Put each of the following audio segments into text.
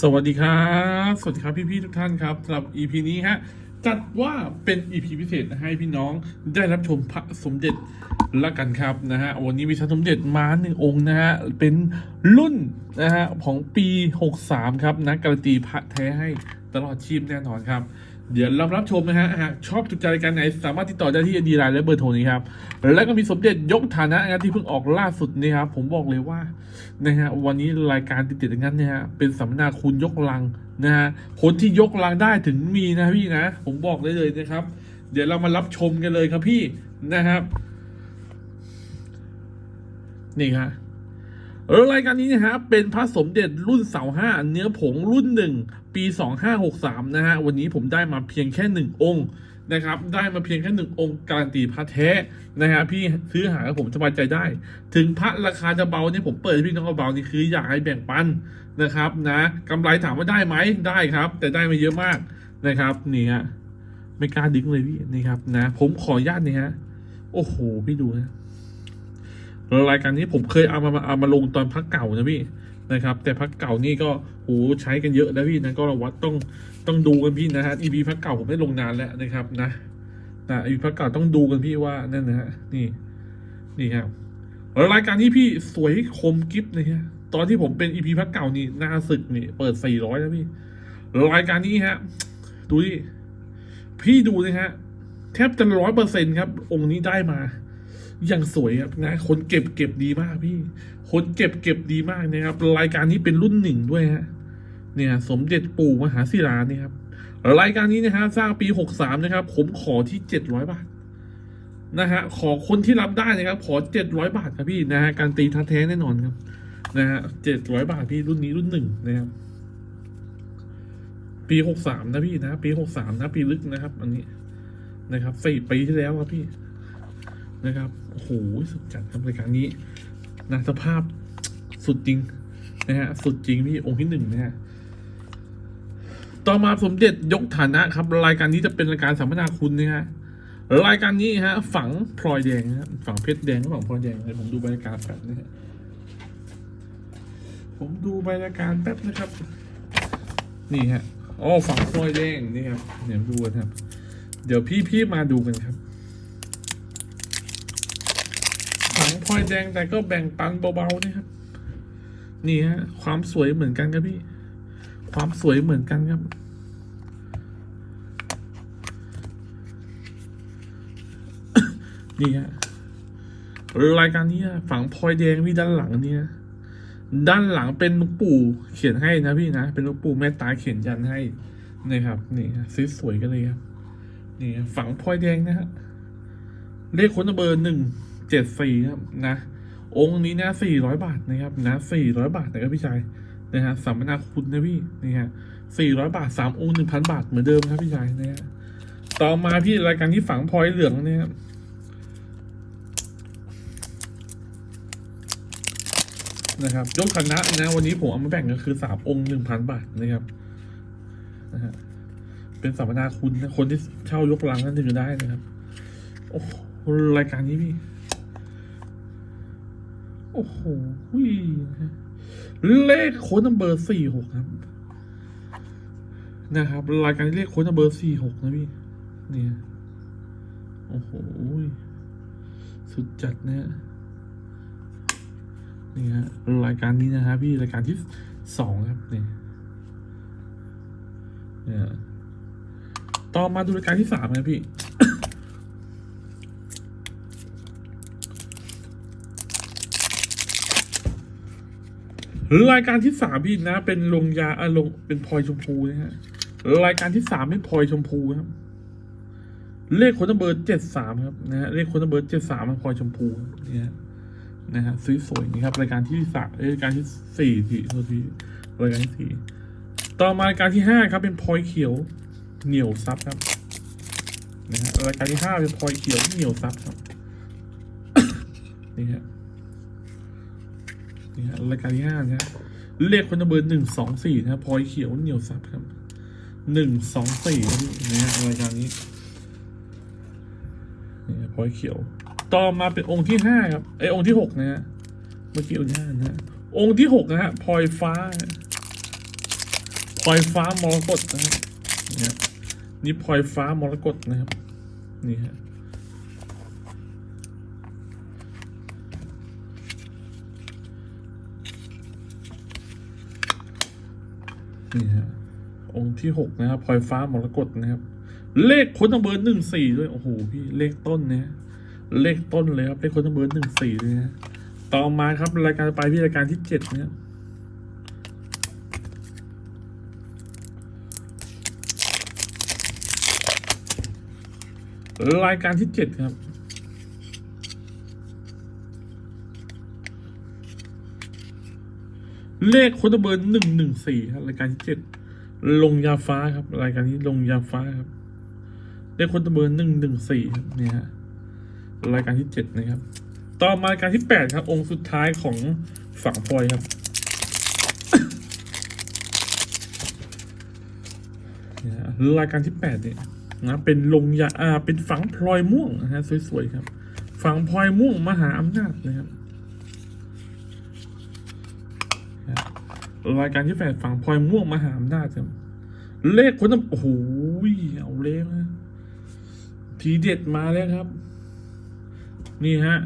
สวัสดีครับ สวัสดีครับพี่ๆทุกท่านครับสำหรับ EP นี้ฮะ จัดว่าเป็น EP พิเศษให้พี่น้องได้รับชมพระสมเด็จละกันครับนะฮะ วันนี้มีพระสมเด็จมาหนึ่งองค์นะฮะ เป็นรุ่นนะฮะของปี 63 ครับนะการันตีพระแท้ให้ตลอดชีพแน่นอนครับ เดี๋ยวเรารับชมนะฮะหากชอบถูกใจรายการไหน สามารถติดต่อได้ที่ดีไลน์และเบอร์โทรนี้ครับ แล้วก็มีสมเด็จยกฐานะนะที่เพิ่งออกล่าสุดนี่ครับ ผมบอกเลยว่านะฮะวันนี้รายการติดๆอย่างนั้นเนี่ยฮะเป็นสัมมนาคุณยกลังนะฮะคนที่ยกลังได้ถึงมีนะพี่นะ ผมบอกได้เลยนะครับ เดี๋ยวเรามารับชมกันเลยครับพี่นะครับ นี่ครับ รายการนี้นะฮะเป็นพระสมเด็จรุ่นเสาห้าเนื้อผงรุ่นหนึ่งปีสองห้าหกสามนะฮะวันนี้ผมได้มาเพียงแค่หนึ่งองค์นะครับได้มาเพียงแค่หนึ่งองค์การันตีพระแท้นะฮะพี่ซื้อหาผมสบายใจได้ ถึงพระราคาจะเบาเนี่ยผมเปิดพี่น้องเบานี่คืออยากให้แบ่งปันนะครับนะกำไรถามว่าได้ไหมได้ครับ แต่ได้มาเยอะมากนะครับนี่ฮะไม่กล้าดิ้งเลยพี่นี่ครับนะผมขออนุญาตนี่ฮะโอ้โหพี่ดูนะ รายการนี้ผมเคยเอามาเอามาลงตอนพักเก่านะพี่นะครับ แต่พักเก่านี่ก็โหใช้กันเยอะนะพี่นะก็วัดต้องต้องดูกันพี่นะฮะ EP พักเก่าผมไม่ลงนานแล้วนะครับนะนะ EP พักเก่าต้องดูกันพี่ว่านั่นนะฮะนี่นี่ครับรายการนี้พี่สวยคมกิฟนะฮะตอนที่ผมเป็น EP พักเก่านี่หน้าศึกนี่เปิด400แล้วพี่รายการนี้ฮะ ดูดิพี่ดูนะฮะแทบจะร้อยเปอร์เซ็นครับ องค์นี้ได้มา ย่างสวยครับนะคนเก็บเก็บดีมากพี่คนเก็บเก็บดีมากนะครับรายการนี้เป็นรุ่นหนึ่งด้วยฮะเนี่ย สมเด็จปู่มหาศิลาเนี่ยครับรายการนี้นะฮะสร้างปีหกสามนะครับ ผมขอที่เจ็ดร้อยบาทนะฮะขอคนที่รับได้นะครับ ขอเจ็ดร้อยบาทครับพี่นะฮะการตีท่าแท้แน่นอนครับนะฮะเจ็ดร้อยบาทพี่รุ่นนี้รุ่นหนึ่งนะครับ ปีหกสามนะพี่นะ ปีหกสามนะ ปีลึกนะครับ อันนี้นะครับสี่ปีที่แล้วครับพี่ นะครับ โอ้โห สุดจัดครับรายการนี้นะสภาพสุดจริงนะฮะ สุดจริงพี่องค์ที่หนึ่งนะฮะ ต่อมาสมเด็จยกฐานะครับ รายการนี้จะเป็นรายการสัมมนาคุณนะฮะ รายการนี้ฮะ ฝังพลอยแดงนะฮะ ฝังเพชรแดงกับฝังพลอยแดงเลยผมดูบรรยากาศแป๊บนะฮะ ผมดูบรรยากาศแป๊บนะครับ นี่ฮะอ๋อฝังพลอยแดงนี่ครับเดี๋ยวดูกันครับ เดี๋ยวพี่พี่มาดูกันครับ ถัง พลอยแดงแต่ก็แบ่งปันเบาๆนะครับ นี่ฮะความสวยเหมือนกันครับพี่ ความสวยเหมือนกันครับ นี่ฮะรายการนี้ฝังพลอยแดงพี่ด้านหลังเนี่ยด้านหลังเป็นลวงปู่เขียนให้นะพี่นะ เป็นลวงปู่แม่ตาเขียนยันให้นะครับ นี่ฮะสวยกันเลยครับ นี่ฮะฝังพลอยแดงนะฮะเลขค้นเบอร์หนึ่ง เจ็ดสี่ครับนะ องค์นี้นะสี่ร้อยบาทนะครับนะสี่ร้อยบาทนะครับพี่ชายนะฮะสัมมนาคุณนะพี่นี่ฮะสี่ร้อยบาทสามองค์หนึ่งพันบาทเหมือนเดิมครับพี่ชายนะฮะต่อมาพี่รายการที่ฝังพลอยเหลืองเนี่ยครับนะครับยกคณะนะ วันนี้ผมเอามาแบ่งก็คือสามองค์หนึ่งพันบาทนะครับนะฮะเป็นสัมมนาคุณนะคนที่เช่ายกลังนั่นถึงจะได้นะครับ โอ้รายการนี้พี่ โอ้โหวิเลขโค้ดนัมเบอร์สี่หกครับ นะครับ รายการเลขโค้ดนัมเบอร์สี่หกนะพี่ เนี่ย โอ้โห สุดจัดนะฮะนี่ฮะรายการนี้นะฮะพี่รายการที่สองครับเนี่ยเนี่ยต่อมาดูรายการที่สามนะพี่ รายการที่สามพี่นะ เป็นลงยาอะลงเป็นพลอยชมพูนะฮะรายการที่สามเป็นพลอยชมพูครับ เลขคนเบอร์เจ็ดสามครับนะฮะเลขคนเบอร์เจ็ดสามเป็นพลอยชมพูเนี่ยนะฮะสวยนี่ครับ รายการที่สามรายการที่สี่ที่โทษทีรายการที่สี่ต่อมารายการที่ห้าครับ เป็นพลอยเขียวเหนียวซับครับนะฮะรายการที่ห้าเป็นพลอยเขียวเหนียวซับครับนี่ฮะ นี่ฮะรายการที่ห้านะฮะเลขคนเบอร์หนึ่งสองสี่นะพลอยเขียวเหนียวซับครับหนึ่งสองสี่นะฮะรายการนี้นี่พลอยเขียว ต่อมาเป็นองค์ที่ห้าครับไอองค์ที่หกนะฮะเมื่อกี้องค์ที่ห้านะฮะองค์ที่หกนะฮะพลอยฟ้าพลอยฟ้ามรกตนะครับเนี่ยนี่พลอยฟ้ามรกตนะครับนี่ฮะ นี่ฮะองค์ที่หกนะครับพลอยฟ้ามรกตนะครับ เลขคนต้องเบอร์หนึ่งสี่ด้วยโอ้โหพี่เลขต้นเนี่ยเลขต้นเลยครับเลขคนต้องเบอร์หนึ่งสี่เลยนะต่อมาครับรายการไปพี่รายการที่เจ็ดนะครับรายการที่เจ็ดครับ เลขคนเบอร์หนึ่งหนึ่งสี่ครับรายการที่เจ็ดลงยาฟ้าครับ รายการนี้ลงยาฟ้าครับ เลขคนเบอร์หนึ่งหนึ่งสี่ครับเนี่ยฮะรายการที่เจ็ดนะครับ ต่อมารายการที่แปดครับ องค์สุดท้ายของฝั่งพลอยครับนี่ฮะรายการที่แปดเนี่ยนะเป็นลงยาอ่าเป็นฝังพลอยม่วงนะฮะสวยๆครับ ฝังพลอยม่วงมหาอำนาจนะครับ รายการที่แปดฝังพลอยม่วงมหาอำนาจเลขคนนั้นโอ้โหเอาเลขนะทีเด็ดมาแล้วครับ นี่ฮะ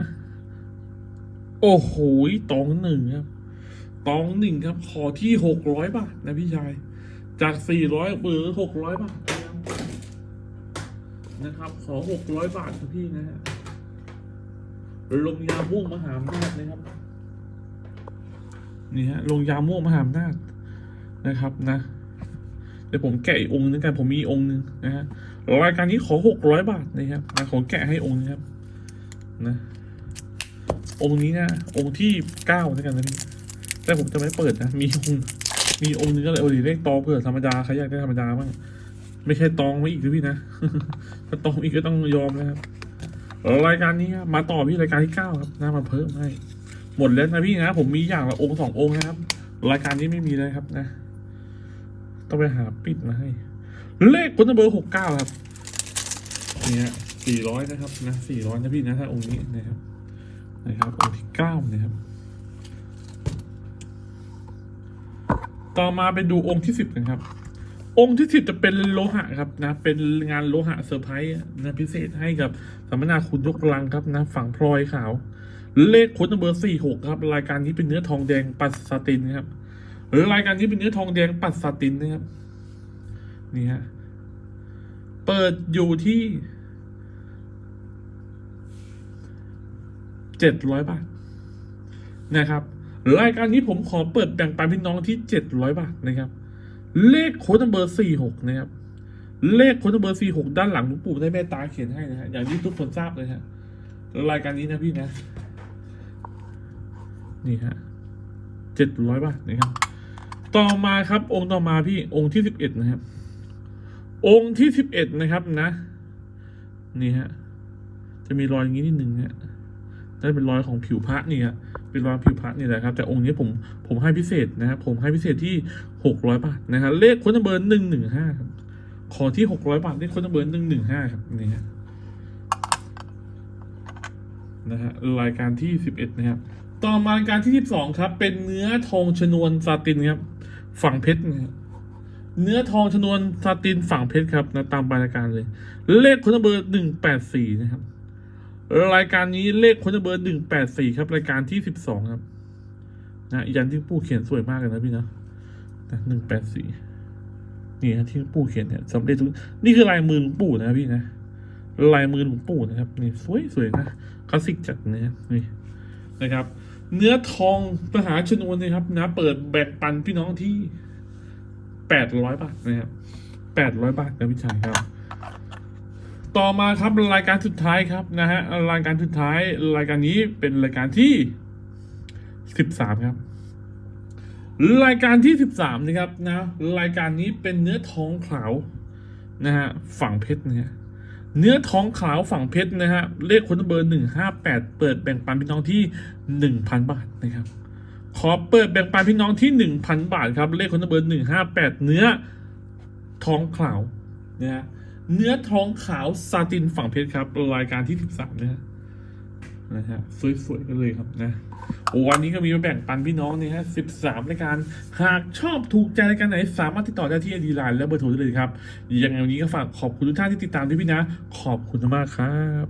โอ้โหตองหนึ่งครับตองหนึ่งครับ ขอที่หกร้อยบาทนะพี่ชาย จากสี่ร้อยเบอร์หกร้อยบาทนะครับนะครับขอหกร้อยบาทครับพี่นะฮะลงยาม่วงมหาอำนาจนะครับ นี่ฮะลงยาม่วงมหาอำนาจนะครับนะเดี๋ยวผมแกะอีกองค์นึงกันผมมีองค์นึงนะฮะรายการนี้ขอหกร้อยบาทนะครับนะขอแกะให้องค์นะครับนะองค์นี้นะองค์ที่เก้าแล้วกันนะพี่แต่ผมจะไม่เปิดนะมีองค์มีองค์นึงก็เลยโอ้ยเลขตอเผื่อธรรมดาใครอยากได้ธรรมดาบ้างไม่ใช่ตองไว้อีกนะพี่นะถ้าตองอีกก็ต้องยอมนะครับรายการนี้มาต่อพี่รายการที่เก้าครับน่ามาเพิ่มให้ หมดแล้วนะพี่นะผมมีอย่างละองค์สององค์นะครับ รายการนี้ไม่มีเลยครับนะ ต้องไปหาปิดมาให้ เลขคนเบอร์หกเก้าครับเนี่ยสี่ร้อยนะครับนะสี่ร้อยนะพี่นะถ้าองค์นี้นะครับ นะครับองค์ที่เก้านะครับ ต่อมาไปดูองค์ที่สิบกันครับ องค์ที่สิบจะเป็นโลหะครับนะ เป็นงานโลหะเซอร์ไพรส์นะพิเศษให้กับสัมมนาคุณยกลังครับนะ ฝั่งพลอยขาว เลขค้ดเบอร์สี่หกครับ รายการนี้เป็นเนื้อทองแดงปัดสตินครับหรือรายการนี้เป็นเนื้อทองแดงปัดสตินนะครับนี่ฮะเปิดอยู่ที่เจ็ดร้อยบาทนะครับรายการนี้ผมขอเปิดแบ่งปันพี่น้องที่เจ็ดร้อยบาทนะครับ เลขโค้ดเบอร์สี่หกนะครับ เลขโค้ดเบอร์สี่หกด้านหลังหลวงปู่ได้เมตตาเขียนให้นะฮะอย่างที่ทุกคนทราบเลยฮะรายการนี้นะพี่นะ นี่ฮะเจ็ดร้อยบาทนะครับ ต่อมาครับ องค์ต่อมาพี่องค์ที่สิบเอ็ดนะครับ องค์ที่สิบเอ็ดนะครับนะ นี่ฮะจะมีรอยอย่างนี้นิดหนึ่งฮะนั่นเป็นรอยของผิวพระนี่ฮะเป็นรอยผิวพระนี่แหละครับ แต่องค์นี้ผมผมให้พิเศษนะครับผมให้พิเศษที่หกร้อยบาทนะฮะเลขค้นเบอร์หนึ่งหนึ่งห้าครับขอที่หกร้อยบาทเลขค้นเบอร์หนึ่งหนึ่งห้าครับนี่ฮะนะฮะรายการที่สิบเอ็ดนะครับ ต่อมาการที่สิบสองครับ เป็นเนื้อทองชนวนซาตินครับ ฝั่งเพชรนะครับเนื้อทองชนวนซาตินฝั่งเพชรครับนะตามรายการเลย เลขคนเบอร์หนึ่งแปดสี่นะครับ รายการนี้เลขคนเบอร์หนึ่งแปดสี่ครับ รายการที่สิบสองครับ นะยันที่ปู่เขียนสวยมากเลยนะพี่นะหนึ่งแปดสี่นี่ฮะที่ปู่เขียนเนี่ยสำเร็จทุกนี่คือลายมือหลวงปู่นะพี่นะลายมือหลวงปู่นะครับนี่สวยสวยนะคลาสสิกจัดนะครับนี่นะครับ เนื้อทองมหาชนวนนะครับนะเปิดแบ่งปันพี่น้องที่แปดร้อยบาทนะครับแปดร้อยบาทนะพี่ชายครับ ต่อมาครับรายการสุดท้ายครับนะฮะรายการสุดท้ายรายการนี้เป็นรายการที่สิบสามครับ รายการที่สิบสามนะครับนะรายการนี้เป็นเนื้อทองขาวนะฮะฝั่งเพชรนะฮะ เนื้อทองขาวฝั่งเพชรนะฮะเลขคนเบอร์หนึ่งห้าแปดเปิดแบ่งปันพี่น้องที่หนึ่งพันบาทนะครับ ขอเปิดแบ่งปันพี่น้องที่หนึ่งพันบาทครับเลขคนเบอร์หนึ่งห้าแปดเนื้อทองขาวนะฮะเนื้อทองขาวซาตินฝั่งเพชรครับรายการที่สิบสามนะฮะ นะฮะสวยๆกันเลยครับนะโอ้วันนี้ก็มีมาแบ่งปันพี่น้องเนี่ยฮะสิบสามรายการ หากชอบถูกใจรายการไหน สามารถติดต่อได้ที่ดีไลน์และเบอร์โทรได้เลยครับยังไงวันนี้ก็ฝากขอบคุณทุกท่านที่ติดตามด้วยพี่นะ ขอบคุณมากครับ